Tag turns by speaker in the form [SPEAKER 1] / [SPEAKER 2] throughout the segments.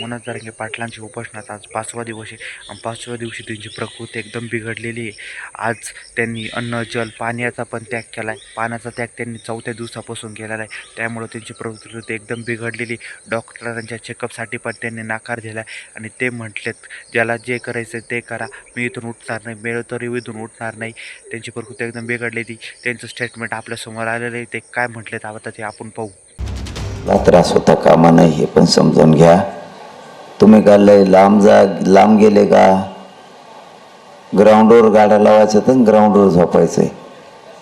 [SPEAKER 1] मनोज जरांगे पाटलांची उपोषणाचा आज पाचवा दिवस आहे. आणि पाचव्या दिवशी त्यांची प्रकृती एकदम बिघडलेली आहे. आज त्यांनी अन्न जल पाण्याचा पण त्याग केला आहे पाण्याचा त्याग त्यांनी चौथ्या दिवसापासून केलेला आहे. त्यामुळं त्यांची प्रकृती एकदम बिघडलेली डॉक्टरांच्या चेकअपसाठी पण त्यांनी नकार दिला आहे आणि ते म्हटलेत ज्याला जे करायचं ते करा. मी इथून उठणार नाही. मेळ तरी इथून उठणार नाही. त्यांची प्रकृती एकदम बिघडलेली त्यांचं स्टेटमेंट आपल्यासमोर आलेलं आहे. ते काय म्हटलेत आता ते आपण पाहू.
[SPEAKER 2] त्रास होता कामा नाही हे पण समजून घ्या. तुम्ही का लय लांब जा लांब गेले का? ग्राउंडवर गाड्या लावायचं तर ग्राउंडवर झोपायचंय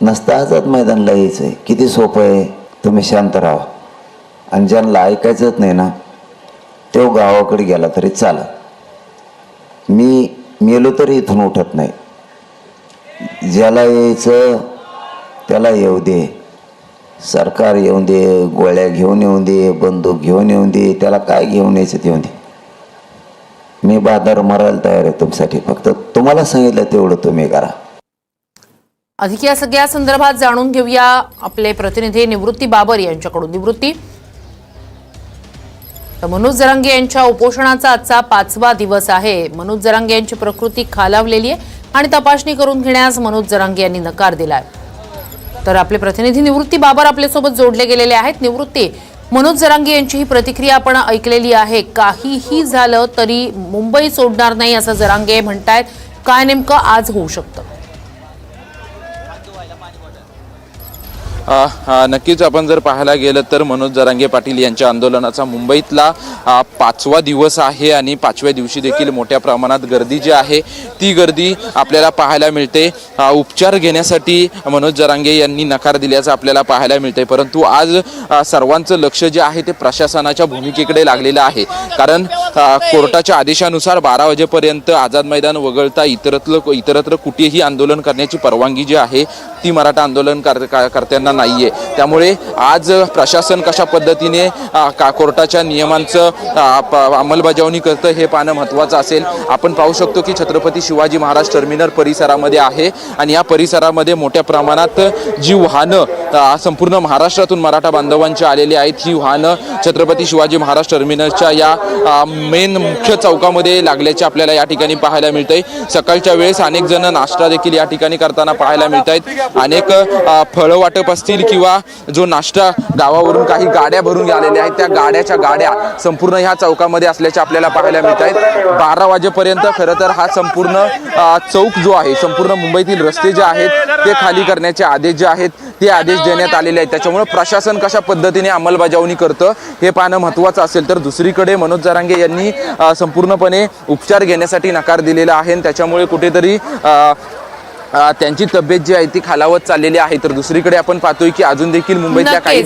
[SPEAKER 2] नसतं आझाद मैदानला आहे किती सोपं आहे. तुम्ही शांत राहा. आणि ज्यांना ऐकायचंच नाही ना तो गावाकडे गेला तरी चाला. मी मेलो तरी इथून उठत नाही. ज्याला यायचं त्याला येऊ दे. सरकार येऊन दे गोळ्या घेऊन येऊन दे बंदूक घेऊन येऊन दे त्याला काय घेऊन यायचं ते येऊन दे. मी बाजार मरायला तयार आहे तुमच्यासाठी फक्त. तुम्हाला सांगितलं तेवढं तुम्ही करा.
[SPEAKER 3] अधिक या सगळ्या संदर्भात जाणून घेऊया आपले प्रतिनिधी निवृत्ती बाबर यांच्याकडून. निवृत्ती. तर मनोज जरांगे यांच्या उपोषणाचा आजचा पाचवा दिवस आहे. मनोज जरांगे यांची प्रकृती खालावलेली आहे आणि तपासणी करून घेण्यास मनोज जरांगे यांनी नकार दिलाय. तर आपले प्रतिनिधी निवृत्ती बाबर आपल्यासोबत जोडले गेलेले आहेत. निवृत्ती मनोज जरांगे यांची ही प्रतिक्रिया आपण ऐकलेली आहे. काहीही झालं तरी मुंबई सोडणार नाही असं जरांगे म्हणतायत. काय नेमकं आज होऊ शकतं?
[SPEAKER 4] नक्कीच आपण जर पाहायला गेलं तर मनोज जरांगे पाटील यांच्या आंदोलनाचा मुंबईतला पाचवा दिवस आहे आणि पाचव्या दिवशी देखील मोठ्या प्रमाणात गर्दी जी आहे ती गर्दी आपल्याला पाहायला मिळते. उपचार घेण्यासाठी मनोज जरांगे यांनी नकार दिल्याचं आपल्याला पाहायला मिळते परंतु आज सर्वांचं लक्ष जे आहे ते प्रशासनाच्या भूमिकेकडे लागलेलं आहे. कारण कोर्टाच्या आदेशानुसार बारा वाजेपर्यंत आझाद मैदान वगळता इतरत्र इतरत्र कुठेही आंदोलन करण्याची परवानगी जी आहे ती मराठा आंदोलन कर्त्यांना नाही आहे नाहीये. त्यामुळे आज प्रशासन कशा पद्धतीने का कोर्टाच्या नियमांचं अंमलबजावणी करतं हे पाहणं महत्त्वाचं असेल. आपण पाहू शकतो की छत्रपती शिवाजी महाराज टर्मिनल परिसरामध्ये आहे. आणि या परिसरामध्ये मोठ्या प्रमाणात जी वाहनं संपूर्ण महाराष्ट्रातून मराठा बांधवांची आलेली आहेत. ही वाहनं छत्रपती शिवाजी महाराज टर्मिनलच्या या मेन मुख्य चौकामध्ये लागल्याचे आपल्याला या ठिकाणी पाहायला मिळतंय. सकाळच्या वेळेस अनेक जण नाश्ता देखील या ठिकाणी करताना पाहायला मिळत आहेत अनेक फळं वाटप असतील किंवा जो नाश्ता गावावरून काही गाड्या भरून आलेल्या आहेत त्या गाड्याच्या गाड्या संपूर्ण ह्या चौकामध्ये असल्याचे आपल्याला पाहायला मिळत आहेत बारा वाजेपर्यंत खरं तर हा संपूर्ण चौक जो आहे संपूर्ण मुंबईतील रस्ते जे आहेत ते खाली करण्याचे आदेश जे आहेत ते आदेश देण्यात आलेले आहेत त्याच्यामुळे प्रशासन कशा पद्धतीने अंमलबजावणी करतं हे पाहणं महत्त्वाचं असेल तर दुसरीकडे मनोज जरांगे यांनी संपूर्णपणे उपचार घेण्यासाठी नकार दिलेला आहे आणि त्याच्यामुळे कुठेतरी त्यांची तब्येत जी आहे ती खालावत चाललेली आहे. तर दुसरीकडे आपण पाहतोय की अजून देखील मुंबईतल्या काही